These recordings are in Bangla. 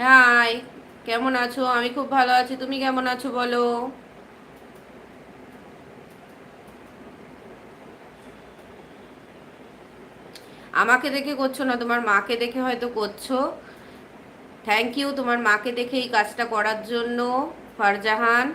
হাই, কেমন আছো? আমি খুব ভালো আছি। তুমি কেমন আছো বলো? আমাকে দেখে করছ না? তোমার মাকে দেখে হয়তো করছ। থ্যাংক ইউ তোমার মাকে দেখে এই কাজটা করার জন্য, ফারজাহান।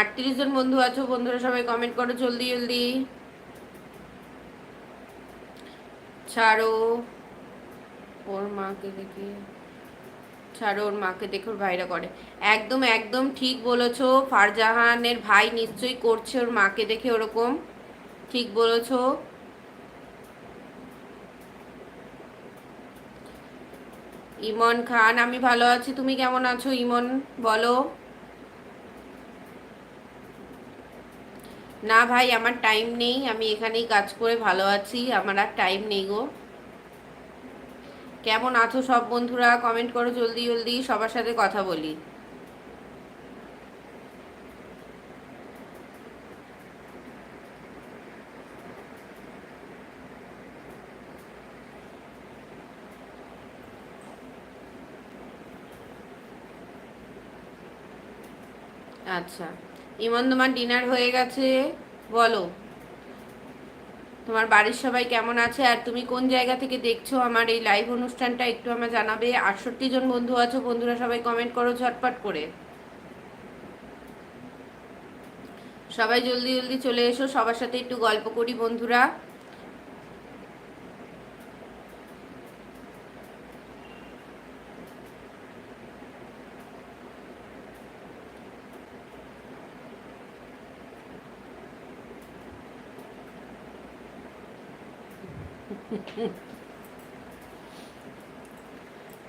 আটত্রিশ জন বন্ধু আছো, বন্ধুরা সবাই কমেন্ট করো জলদি জলদি। ছাড়ো। ওর মাকে দেখি, ছাড়ো, ওর মাকে দেখে ওর ভাইরা করে। একদম একদম ঠিক বলেছ, ফারজাহানের ভাই নিশ্চয়ই করছে ওর মাকে দেখে ওরকম। ঠিক বলেছ। ইমন খান, আমি ভালো আছি, তুমি কেমন আছো? ইমন, বলো। না ভাই, আমার টাইম নেই, আমি এখানেই কাজ করে ভালো আছি, আমার আর টাইম নেই গো। কেমন আছো সব বন্ধুরা? কমেন্ট করো জলদি জলদি, সবার সাথে কথা বলি। আচ্ছা। ইমন, তোমার ডিনার হয়ে গেছে? বলো। তোমার বাড়ির সবাই কেমন আছে? আর তুমি কোন জায়গা থেকে দেখছ আমার এই লাইভ অনুষ্ঠানটা? একটু আমার জানাবে। আটষট্টি জন বন্ধু আছো, বন্ধুরা সবাই কমেন্ট করো ঝটপট করে। সবাই জলদি জলদি চলে এসো। সবার সাথে একটু গল্প করি বন্ধুরা।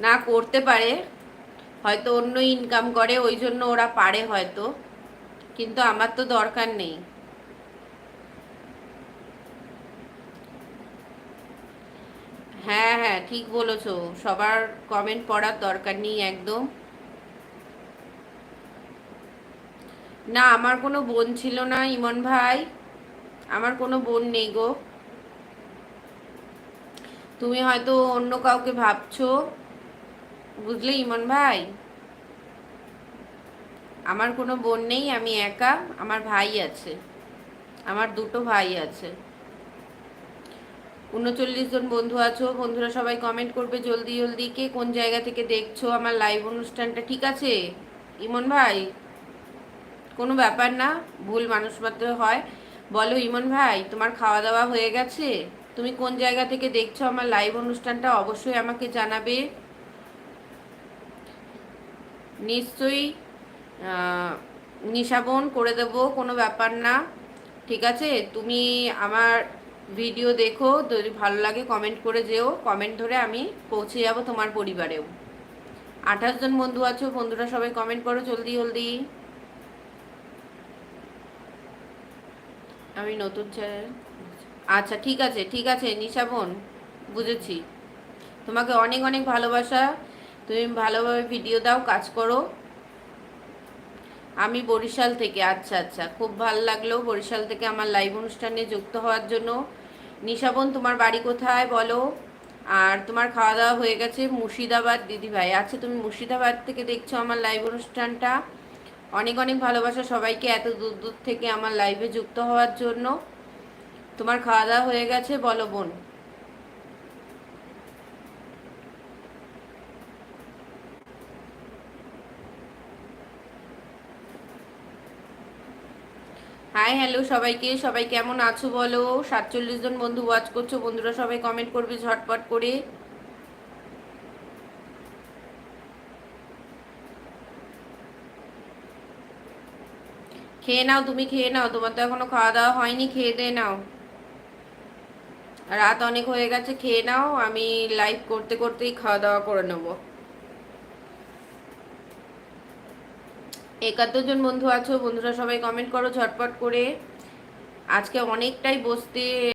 না করতে পারে, হয়তো অন্য ইনকাম করে, ওই জন্য ওরা পারে হয়তো, কিন্তু আমার তো দরকার নেই। হ্যাঁ হ্যাঁ ঠিক বলেছ, সবার কমেন্ট পড়ার দরকার নেই একদম। না, আমার কোনো বোন ছিল না ইমন ভাই, আমার কোনো বোন নেই গো। তুমি হয়তো অন্য কাউকে ভাবছ। বুঝলে ইমন ভাই? আমার কোনো বোন নেই, আমি একা, আমার ভাই আছে। আমার দুটো ভাই আছে। উনচল্লিশ জন বন্ধু আছো, বন্ধুরা সবাই কমেন্ট করবে জলদি জলদি। কে কোন জায়গা থেকে দেখছ আমার লাইভ অনুষ্ঠানটা, ঠিক আছে? ইমন ভাই? কোনো ব্যাপার না, ভুল মানুষ মাত্র হয়। বলো ইমন ভাই, তোমার খাওয়া দাওয়া হয়ে গেছে? তুমি কোন জায়গা থেকে দেখছ আমার লাইভ অনুষ্ঠানটা অবশ্যই আমাকে জানাবে। নিশ্চয়ই নিশাবন করে দেব, কোনো ব্যাপার না। ঠিক আছে? তুমি আমার ভিডিও দেখো, যদি ভালো লাগে কমেন্ট করে যেও। কমেন্ট ধরে আমি পৌঁছে যাব তোমার পরিবারেও। আঠাশ জন বন্ধু আছো, বন্ধুরা সবাই কমেন্ট করো জলদি জলদি। আমি নতুন চ্যানেল আচ্ছা ঠিক আছে ঠিক আছে, নিশা বোন, বুঝেছি। তোমাকে অনেক অনেক ভালোবাসা। তুমি ভালোভাবে ভিডিও দাও, কাজ করো। আমি বরিশাল থেকে আচ্ছা আচ্ছা খুব ভালো লাগল বরিশাল থেকে আমার লাইভ অনুষ্ঠানে যুক্ত হওয়ার জন্য। নিশাবন তোমার বাড়ি কোথায় বলো? আর তোমার খাওয়া দাওয়া হয়ে গেছে মুর্শিদাবাদ, দিদি ভাই। আচ্ছা তুমি মুর্শিদাবাদ থেকে দেখছ আমার লাইভ অনুষ্ঠানটা। অনেক অনেক ভালোবাসা সবাইকে এত দূর দূর থেকে আমার লাইভে যুক্ত হওয়ার জন্য। তোমার খাওয়া দাওয়া হয়ে গেছে, বলো বোন। হাই হ্যালো সবাইকে। সবাই কেমন আছো বলো? সাতচল্লিশ জন বন্ধু ওয়াচ করছ, বন্ধুরা সবাই কমেন্ট করবে ঝটপট করে। খেয়ে নাও, তুমি খেয়ে নাও। তোমার তো এখনও খাওয়া দাওয়া হয়নি, খেয়ে দিয়ে নাও। রাত অনেক হয়ে গেছে, খেয়ে নাও, আমি লাইভ করতে করতেই খাওয়া দাওয়া করে নেব। একাত্তর জন বন্ধু আছো, বন্ধুরা সবাই কমেন্ট করো ঝটপট করে। আজকে অনেকটাই বসতে